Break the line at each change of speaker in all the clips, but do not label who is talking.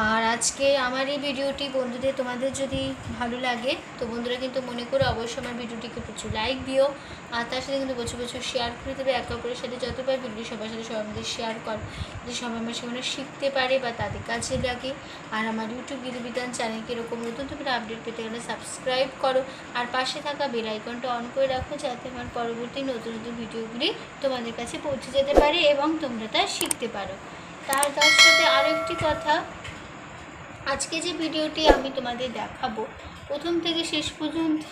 আর আজকে আমার এই ভিডিওটি বন্ধুদের, তোমাদের যদি ভালো লাগে, তো বন্ধুরা কিন্তু মনে করে অবশ্যই আমার ভিডিওটিকে প্রচুর লাইক দিও। আর তার সাথে কিন্তু প্রচুর প্রচুর শেয়ার করে দেবে। একে অপরের সাথে যতবার ভিডিও সবার সাথে সবার মধ্যে শেয়ার কর, যে সবাই আমার সেখানে শিখতে পারে বা তাদের কাছে লাগে। আর আমার ইউটিউব গীতবিতান চ্যানেলকে এরকম নতুন তুমি আপডেট পেতে গেলে সাবস্ক্রাইব করো। আর পাশে থাকা বেল আইকনটা অন করে রাখো, যাতে আমার পরবর্তী নতুন নতুন ভিডিওগুলি তোমাদের কাছে পৌঁছে যেতে পারে এবং তোমরা তা শিখতে পারো। তার তার সাথে আরও একটি কথা আজকে যে ভিডিওটি আমি তোমাদের দেখাবো, প্রথম থেকে শেষ পর্যন্ত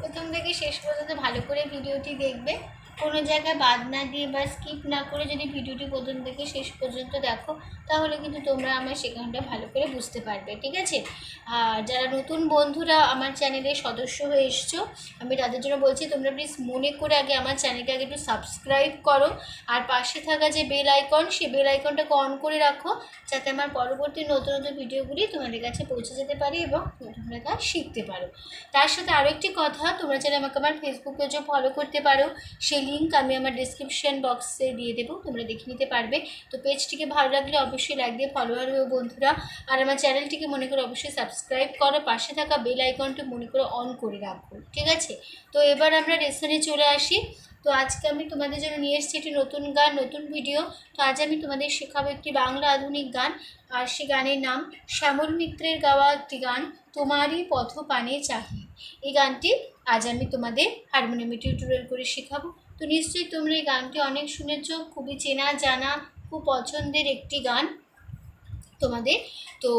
প্রথম থেকে শেষ পর্যন্ত ভালো করে ভিডিওটি দেখবে। কোনো জায়গায় বাদ না দিয়ে বা স্কিপ না করে যদি ভিডিওটি প্রথম থেকে শেষ পর্যন্ত দেখো, তাহলে কিন্তু তোমরা আমার সেখানটা ভালো করে বুঝতে পারবে, ঠিক আছে? আর যারা নতুন বন্ধুরা আমার চ্যানেলের সদস্য হয়ে এসছো, আমি তাদের জন্য বলছি, তোমরা প্লিজ মনে করে আগে আমার চ্যানেলকে আগে একটু সাবস্ক্রাইব করো, আর পাশে থাকা যে বেল আইকন সেই বেল আইকনটাকে অন করে রাখো, যাতে আমার পরবর্তী নতুন নতুন ভিডিওগুলি তোমাদের কাছে পৌঁছে যেতে পারে এবং তোমরা তা শিখতে পারো। তার সাথে আরও একটি কথা, তোমরা চাইলে আমাকে আমার ফেসবুক পেজও ফলো করতে পারো, সেই লিঙ্ক আমি আমার ডিসক্রিপশন বক্সে দিয়ে দেবো, তোমরা দেখে নিতে পারবে। তো পেজটিকে ভালো লাগলে অবশ্যই লাইক দিয়ে ফলোয়ার হয়েও বন্ধুরা। আর আমার চ্যানেলটিকে মনে করে অবশ্যই সাবস্ক্রাইব করো, পাশে থাকা বেল আইকনটি মনে করে অন করে রাখো, ঠিক আছে? তো এবার আমরা রেশনে চলে আসি। তো আজকে আমি তোমাদের জন্য নিয়ে এসেছি একটি নতুন গান, নতুন ভিডিও তো আজ আমি তোমাদের শেখাবো একটি বাংলা আধুনিক গান, আর সে গানের নাম শ্যামল মিত্রের গাওয়া একটি গান, তোমারই পথ পানে চাহি। এই গানটি আজ আমি তোমাদের হারমোনিয়ামে টিউটোরিয়াল করে শেখাবো। তো নিশ্চয়ই তোমরা এই গানটি অনেক শুনেছ, খুবই চেনা জানা, খুব পছন্দের একটি গান তোমাদের। তো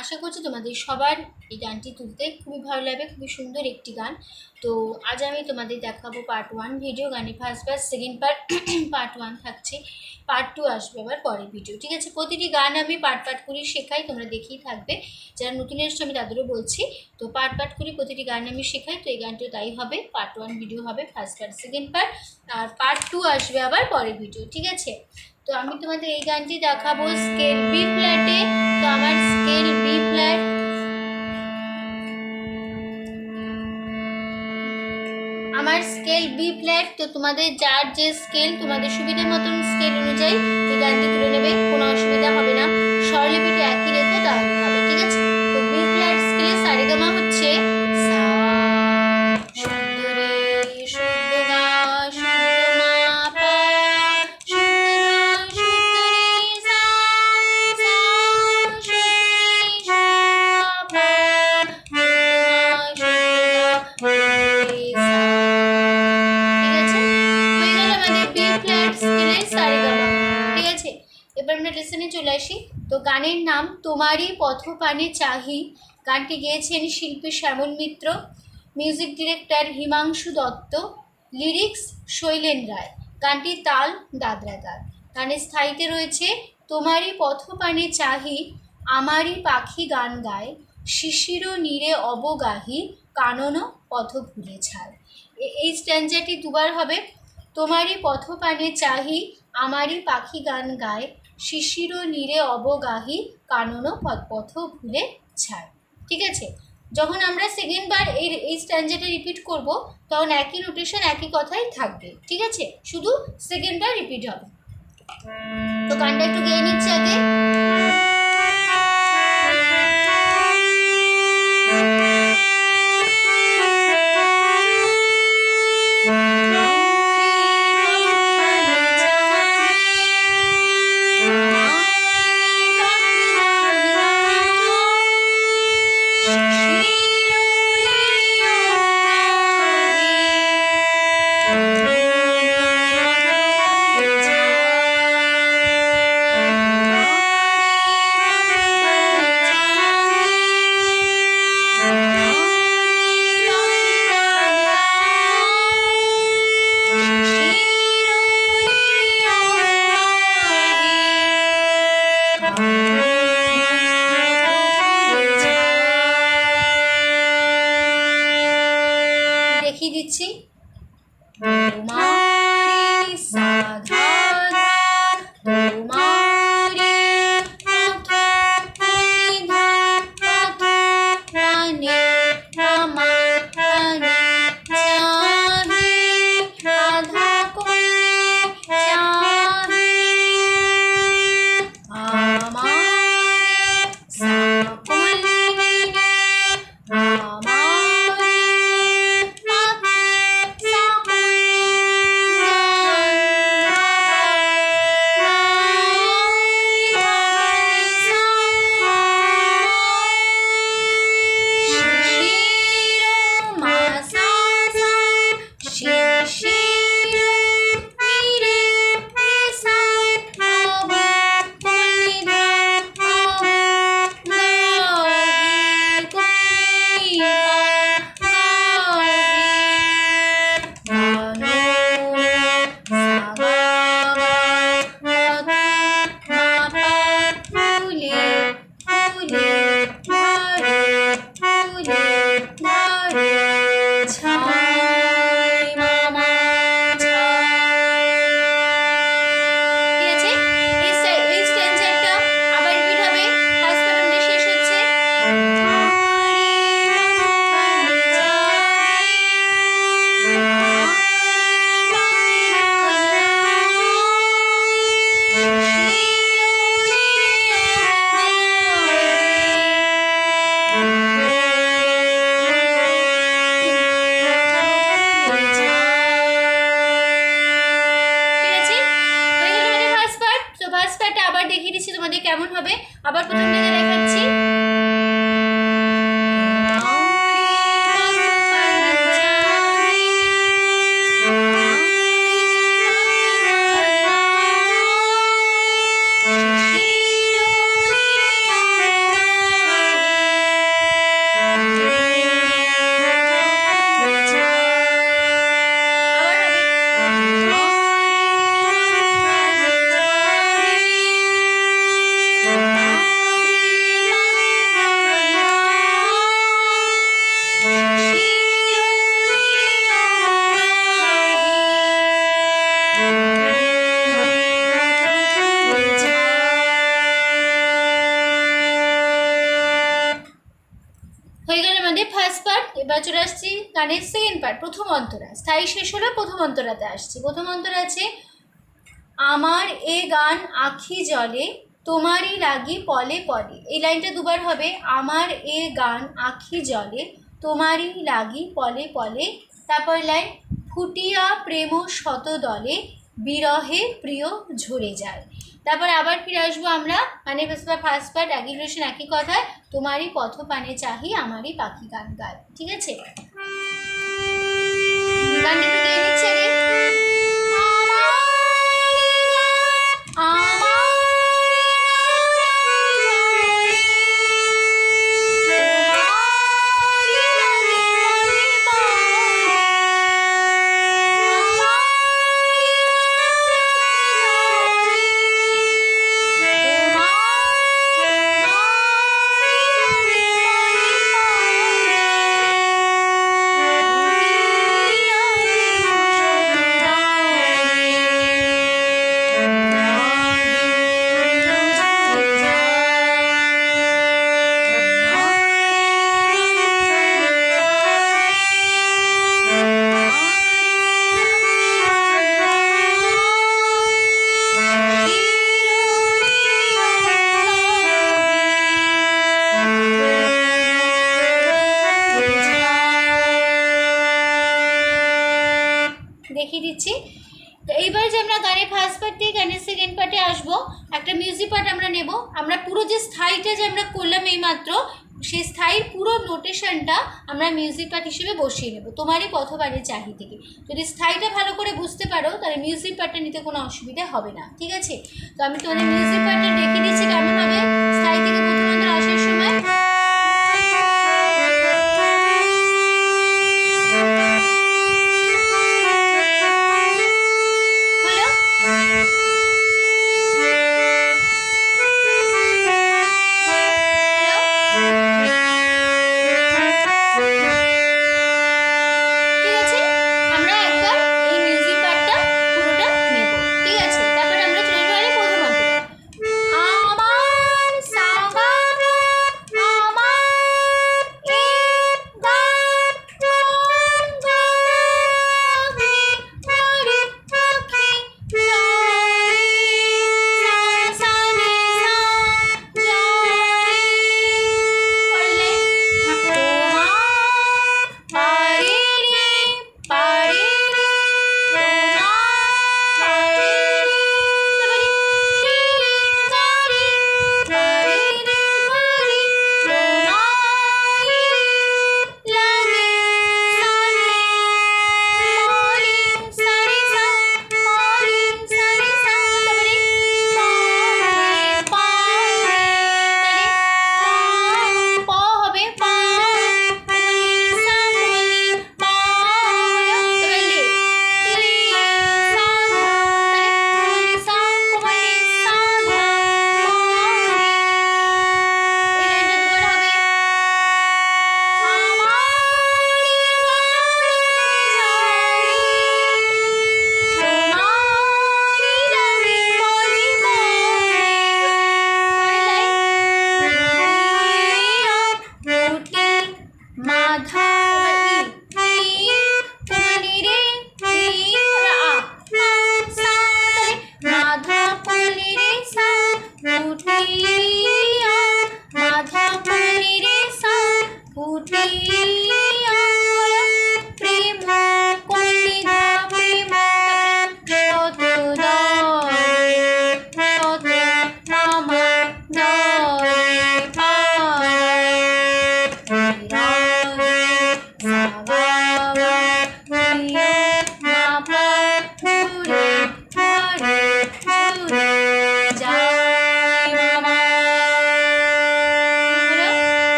আশা করছি তোমাদের সবার এই গানটি তুলতে খুবই ভালো লাগবে, খুবই সুন্দর একটি গান। তো আজ আমি তোমাদের দেখাবো পার্ট ওয়ান ভিডিও গানে first part second part part one থাকছে। পার্ট টু আসবে আবার পরের ভিডিও ঠিক আছে? প্রতিটি গান আমি পার্ট পার্ট করে শেখাই, তোমরা দেখেই থাকবে। যারা নতুন এসছো, আমি তাদেরও বলছি। তো পার্ট পার্ট করে প্রতিটি গান আমি শেখাই, তো এই গানটিও তাই হবে পার্ট ওয়ান ভিডিও হবে ফার্স্ট পার্ট সেকেন্ড পার্ট আর পার্ট টু আসবে আবার পরের ভিডিও ঠিক আছে? তো আমি তোমাদের এই গানটি দেখাবো স্কেল বি ফ্ল্যাটে তো আমার স্কেল বি ফ্ল্যাট আমার স্কেল বি ফ্ল্যাট তো তোমাদের যার যে স্কেল তোমাদের সুবিধা মতন স্কেল অনুযায়ী এবার আমরা লেসনে চলে আসি। তো গানের নাম তোমারই পথপানে চাহি। গানটি গেয়েছেন শিল্পী Shyamal Mitra music director Himangshu Dutta lyrics Shailen Roy. গানটির তাল দাদরা তাল গানের স্থায়ীতে রয়েছে, তোমারই পথপানে চাহি, আমারই পাখি গান গায়, শিশির নীরে অবগাহি, কানন পথ ভুলে ছাড়। এই স্ট্যান্ডারটি দুবার হবে। তোমারই পথপানে চাহি, আমারই পাখি গান গায় শিশির নীরে অবগাহী কানন পথ ভুলে ছাড়। ঠিক আছে? যখন আমরা সেকেন্ড বার এই এই স্ট্যান্ডার্ডে রিপিট করব, তখন একই রোটেশন একই কথাই থাকবে। ঠিক আছে? শুধু সেকেন্ড বার রিপিট হবে। তো গানটা একটু গেয়ে নিচ্ছে আগে। গানের সেকেন্ড পার্ট, প্রথম অন্তরা। স্থায়ী শেষ হলো, প্রথম অন্তরাতে আসছি। প্রথম অন্তরা আছে, আমার এ গান আখি জলে, তোমারই লাগি পলে পলে। এই লাইনটা দুবার হবে, আমার এ গান আখি জলে, তোমারই লাগি পলে পলে। তারপর লাইন, ফুটিয়া প্রেম শত দলে, বিরহে প্রিয় ঝরে যায়। তারপর আবার ফিরে আসব আমরা। মানে ফার্স্ট পার্ট একই একই কথায়। তোমারই পথ পানে চাহি, আমারই পাখি গান গায়। ঠিক আছে? গানটা দেখিয়ে দিচ্ছি। তো এইবার যে আমরা গানের ফার্স্ট পার্ট থেকে গানের সেকেন্ড পার্টে আসব, একটা মিউজিক পার্ট আমরা নেব। আমরা পুরো যে স্থায়ীটা যে আমরা করলাম এইমাত্র, সেই স্থায়ীর পুরো নোটেশনটা আমরা মিউজিক পার্ট হিসেবে বসিয়ে নেব। তোমারই পথবারে চাহি থেকে যদি স্থায়ীটা ভালো করে বুঝতে পারো, তাহলে মিউজিক পার্টটা নিতে কোনো অসুবিধা হবে না। ঠিক আছে? তো আমি তোমাদের মিউজিক পার্টটা দেখিয়ে দিচ্ছি কেমন হবে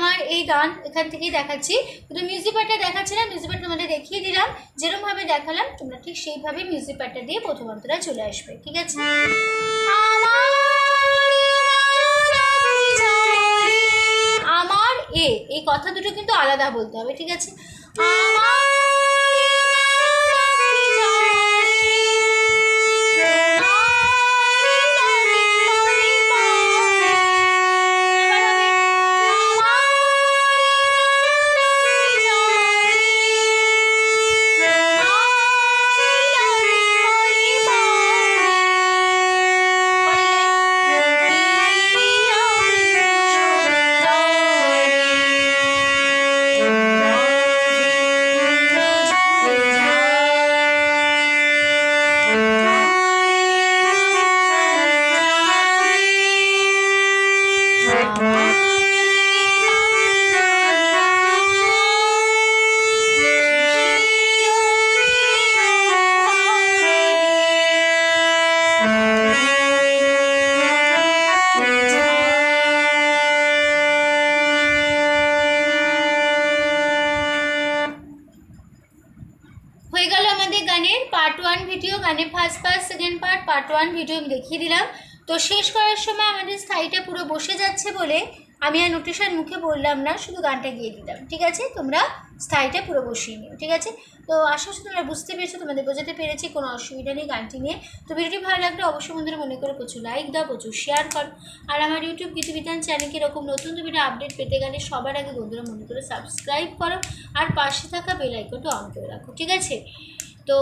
গান এখান থেকেই দেখাচ্ছি। কিন্তু মিউজিক পার্টটা দেখাচ্ছি না মিউজিক পার্ট তোমাদের দেখিয়ে দিলাম। যেরকমভাবে দেখালাম, তোমরা ঠিক সেইভাবে মিউজিক পার্টটা দিয়ে প্রথম অন্তরা চলে আসবে, ঠিক আছে? আমার এ, এই কথা দুটো কিন্তু আলাদা বলতে হবে, ঠিক আছে? First part second part part one video আমি দেখিয়ে দিলাম। তো শেষ করার সময় আমাদের স্থায়ীটা পুরো বসে যাচ্ছে বলে আমি আর নোটিশন মুখে বললাম না, শুধু গানটা গিয়ে দিলাম। ঠিক আছে? তোমরা স্থায়ীটা পুরো বসিয়ে নিও, ঠিক আছে? তো আশা করছি তোমরা বুঝতে পেরেছ, তোমাদের বোঝাতে পেরেছি, কোনো অসুবিধা নেই গানটি নিয়ে। তো ভিডিওটি ভালো লাগলে অবশ্যই বন্ধুরা মনে করে প্রচুর লাইক দাও, প্রচুর শেয়ার করো। আর আমার ইউটিউব গীতবিধান চ্যানেলকে এরকম নতুন ভিডিও আপডেট পেতে গেলে সবার আগে বন্ধুরা মনে করে সাবস্ক্রাইব করো। আর পাশে থাকা বেল আইকনটা অন করে রাখো, ঠিক আছে? তো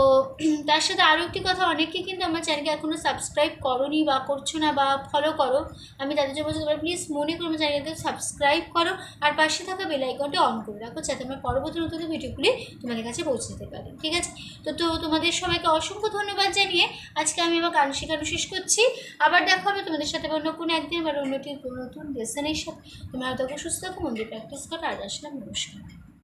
তার সাথে আরও একটি কথা অনেকেই কিন্তু আমার চ্যানেলকে এখনও সাবস্ক্রাইব করোনি বা করছ না বা ফলো করো, আমি তাদের জন্য বলছি তোমরা প্লিজ মনে করে আমার চ্যানেলকে সাবস্ক্রাইব করো আর পাশে থাকা বেল আইকনটা অন করে রাখো যাতে আমার পরবর্তী নতুন ভিডিওগুলি তোমাদের কাছে পৌঁছে দিতে পারে, ঠিক আছে? তো তো তোমাদের সবাইকে অসংখ্য ধন্যবাদ জানিয়ে আজকে আমি আমার গান শেখানো শেষ করছি। আবার দেখা হবে তোমাদের সাথে অন্য কোনো একদিন আবার অন্যটি নতুন লেসনের সাথে তোমরা তখন সুস্থ থাকো, মন্দির প্র্যাকটিস করো, আর আসলাম, নমস্কার।